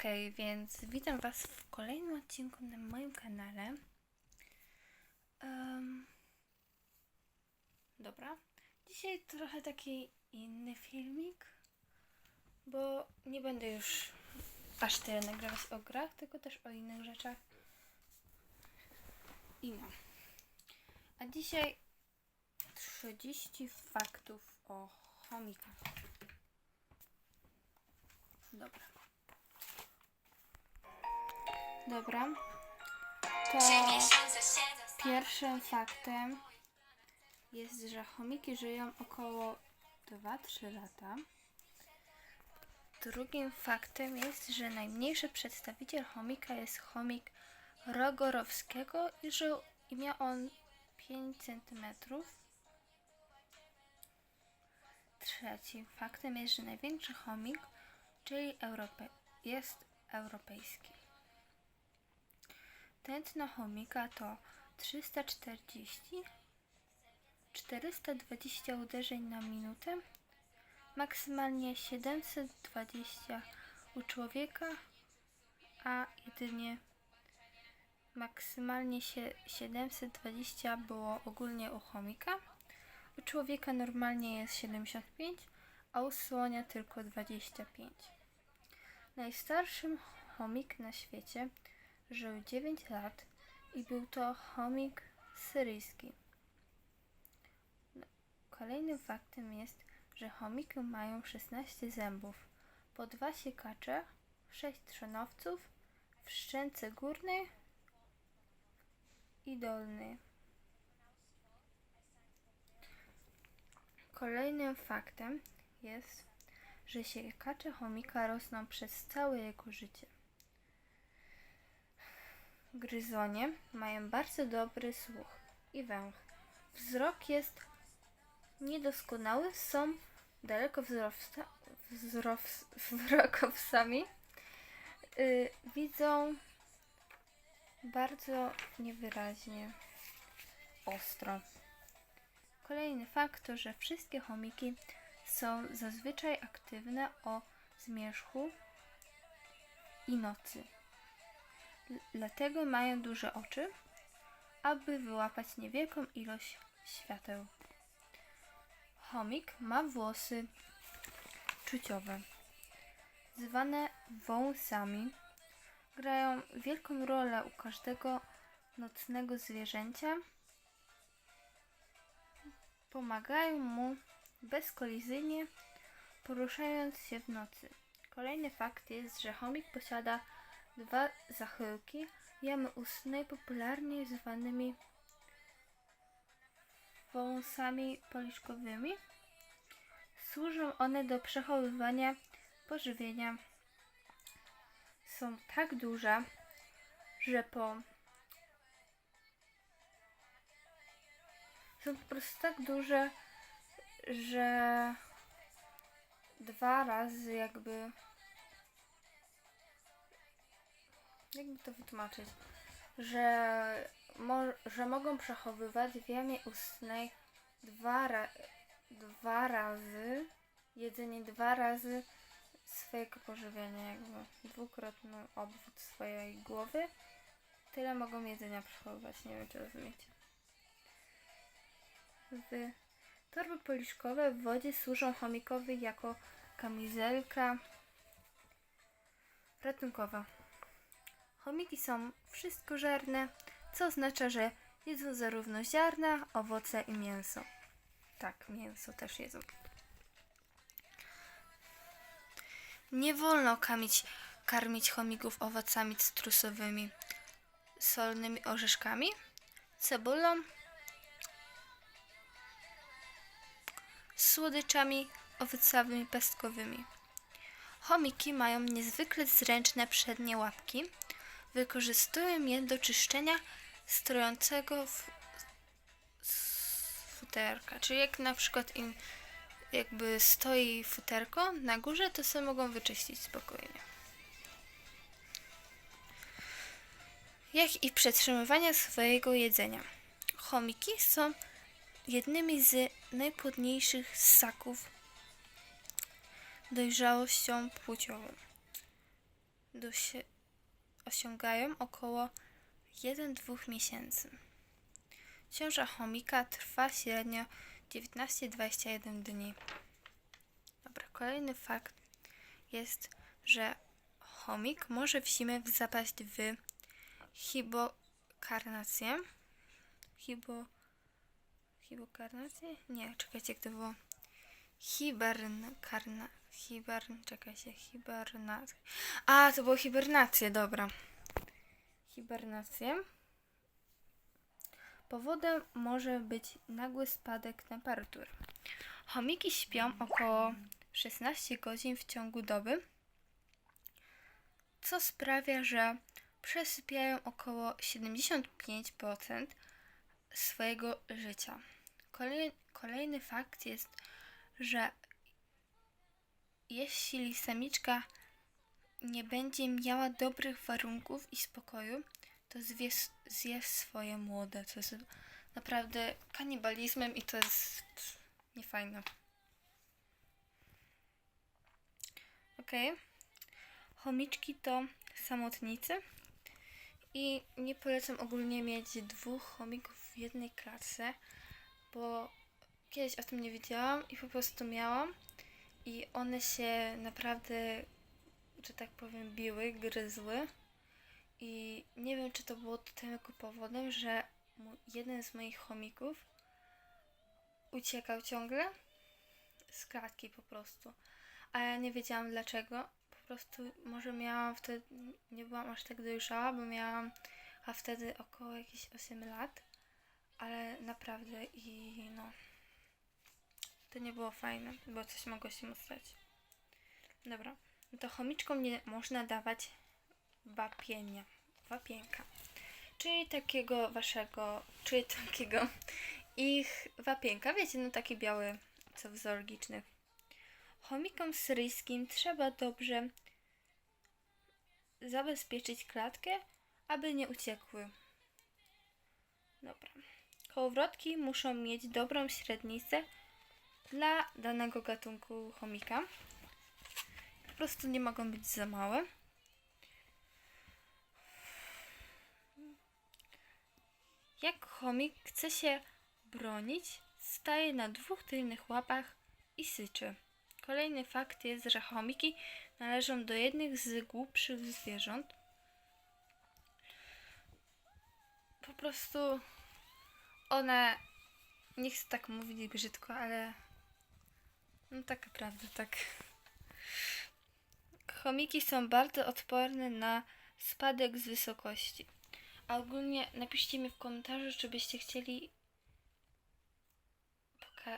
Okej, więc witam Was w kolejnym odcinku na moim kanale. Em, dobra, dzisiaj trochę taki inny filmik, bo nie będę już aż tyle nagrywać o grach, tylko też o innych rzeczach. I no. A dzisiaj 30 faktów o chomikach. Dobra. Dobra. To pierwszym faktem jest, że chomiki żyją około 2-3 lata. Drugim faktem jest, że najmniejszy przedstawiciel chomika jest chomik rogorowskiego i i miał on 5 cm. Trzecim faktem jest, że największy chomik, czyli Europe, jest europejski. Tętno chomika to 340 420 uderzeń na minutę, maksymalnie 720 u człowieka, a jedynie maksymalnie się 720 było ogólnie u chomika. U człowieka normalnie jest 75, a u słonia tylko 25. Najstarszym chomik na świecie żył 9 lat i był to chomik syryjski. Kolejnym faktem jest, że chomiki mają 16 zębów, po dwa siekacze, 6 trzonowców w szczęce górnej i dolnej. Kolejnym faktem jest, że siekacze chomika rosną przez całe jego życie. Gryzonie mają bardzo dobry słuch i węch. Wzrok jest niedoskonały, są daleko wzrowsta, wzrows, wzrokowcami. Y, widzą bardzo niewyraźnie, ostro. Kolejny fakt to, że wszystkie chomiki są zazwyczaj aktywne o zmierzchu i nocy. Dlatego mają duże oczy, aby wyłapać niewielką ilość świateł. Chomik ma włosy czuciowe, zwane wąsami. Grają wielką rolę u każdego nocnego zwierzęcia. Pomagają mu bezkolizyjnie poruszając się w nocy. Kolejny fakt jest, że chomik posiada dwa zachyłki jamy ustnej, popularnie zwanymi wąsami policzkowymi. Służą one do przechowywania pożywienia. Są tak duże, że po są po prostu tak duże, że dwa razy jakby jakby to wytłumaczyć, że, mo- że mogą przechowywać w jamie ustnej dwa, ra- dwa razy jedzenie dwa razy swojego pożywienia, jakby dwukrotny obwód swojej głowy. Tyle mogą jedzenia przechowywać, nie wiem czy rozumiecie. W torby policzkowe w wodzie służą chomikowi jako kamizelka ratunkowa. Chomiki są wszystkożerne, co oznacza, że jedzą zarówno ziarna, owoce i mięso. Tak, mięso też jedzą. Nie wolno kamić, karmić chomików owocami cytrusowymi, solnymi orzeszkami, cebulą, słodyczami owocowymi pestkowymi. Chomiki mają niezwykle zręczne przednie łapki. Wykorzystują je do czyszczenia stojącego w futerka. Czyli jak na przykład im jakby stoi futerko na górze, to sobie mogą wyczyścić spokojnie. Jak i przetrzymywania swojego jedzenia. Chomiki są jednymi z najpłodniejszych ssaków dojrzałością płciową. dosie- osiągają około 1-2 miesięcy. Ciąża chomika trwa średnio 19-21 dni. Dobra, kolejny fakt jest, że chomik może w zimę zapaść w hibokarnację. Hibo... Hibokarnację? Nie, czekajcie, jak to było. Hibernkarna... Hibern... Czekajcie, hibernację. A, to było hibernację, dobra. Hibernację. Powodem może być nagły spadek temperatury. Chomiki śpią około 16 godzin w ciągu doby, co sprawia, że przesypiają około 75% swojego życia. Kolej, kolejny fakt jest, że jeśli samiczka nie będzie miała dobrych warunków i spokoju, to zwie, zje swoje młode, co jest naprawdę kanibalizmem i to jest niefajne. Okej. Chomiczki to samotnicy i nie polecam ogólnie mieć dwóch chomików w jednej klatce, bo kiedyś o tym nie wiedziałam i po prostu miałam i one się naprawdę, że tak powiem, biły, gryzły. I nie wiem, czy to było tylko powodem, że jeden z moich chomików uciekał ciągle z klatki po prostu. A ja nie wiedziałam dlaczego. Po prostu może miałam wtedy, nie byłam aż tak dojrzała, bo miałam a wtedy około jakieś 8 lat. Ale naprawdę i no. To nie było fajne, bo coś mogło się mu stać. Dobra. No to chomiczkom nie można dawać wapienia. Wapienka. Czyli takiego waszego, czyli takiego ich wapienka. Wiecie, no taki biały, co w zoologicznych. Chomikom syryjskim trzeba dobrze zabezpieczyć klatkę, aby nie uciekły. Dobra. Kołowrotki muszą mieć dobrą średnicę dla danego gatunku chomika. Po prostu nie mogą być za małe. Jak chomik chce się bronić, staje na dwóch tylnych łapach i syczy. Kolejny fakt jest, że chomiki należą do jednych z głupszych zwierząt. Po prostu one, nie chcę tak mówić brzydko, ale no taka prawda, tak. Chomiki są bardzo odporne na spadek z wysokości. A ogólnie napiszcie mi w komentarzu, czy byście chcieli,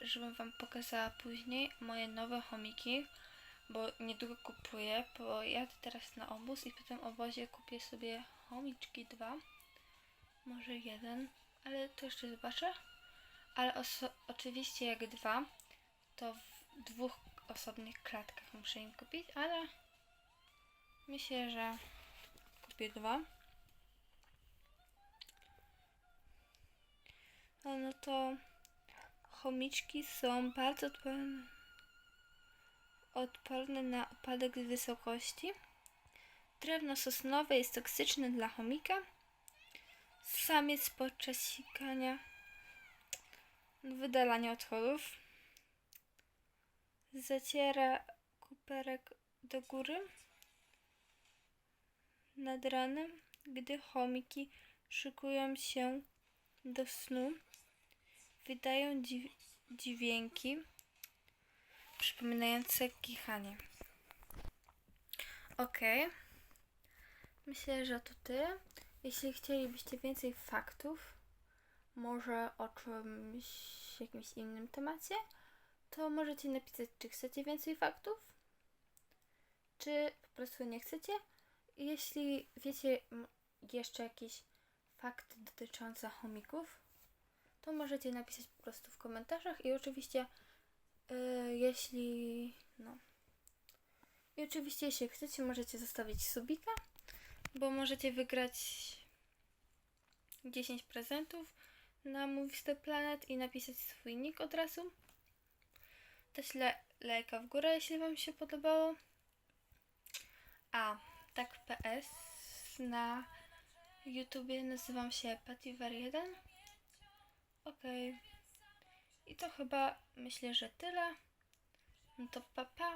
żebym wam pokazała później moje nowe chomiki, bo niedługo kupuję, bo jadę teraz na obóz i po tym obozie kupię sobie chomiczki dwa, może jeden, ale to jeszcze zobaczę. Ale oczywiście jak dwa, to dwóch osobnych klatkach muszę im kupić, ale myślę, że kupię dwa. A no to chomiczki są bardzo odporne, odporne na upadek z wysokości. Drewno sosnowe jest toksyczne dla chomika. Samiec podczas sikania wydalania odchodów zaciera kuperek do góry nad ranem, gdy chomiki szykują się do snu. Wydają dź- dźwięki przypominające kichanie. Ok. Myślę, że to tyle. Jeśli chcielibyście więcej faktów, może o czymś, jakimś innym temacie, to możecie napisać, czy chcecie więcej faktów, czy po prostu nie chcecie. Jeśli wiecie jeszcze jakieś fakty dotyczące chomików, to możecie napisać po prostu w komentarzach i oczywiście yy, jeśli no i oczywiście jeśli chcecie możecie zostawić subika, bo możecie wygrać 10 prezentów na Movies the Planet i napisać swój nick od razu. Dać le- lajka w górę, jeśli Wam się podobało. A, tak, pe- na YouTubie, nazywam się Pativar1. Okej. I to chyba myślę, że tyle. No to pa pa.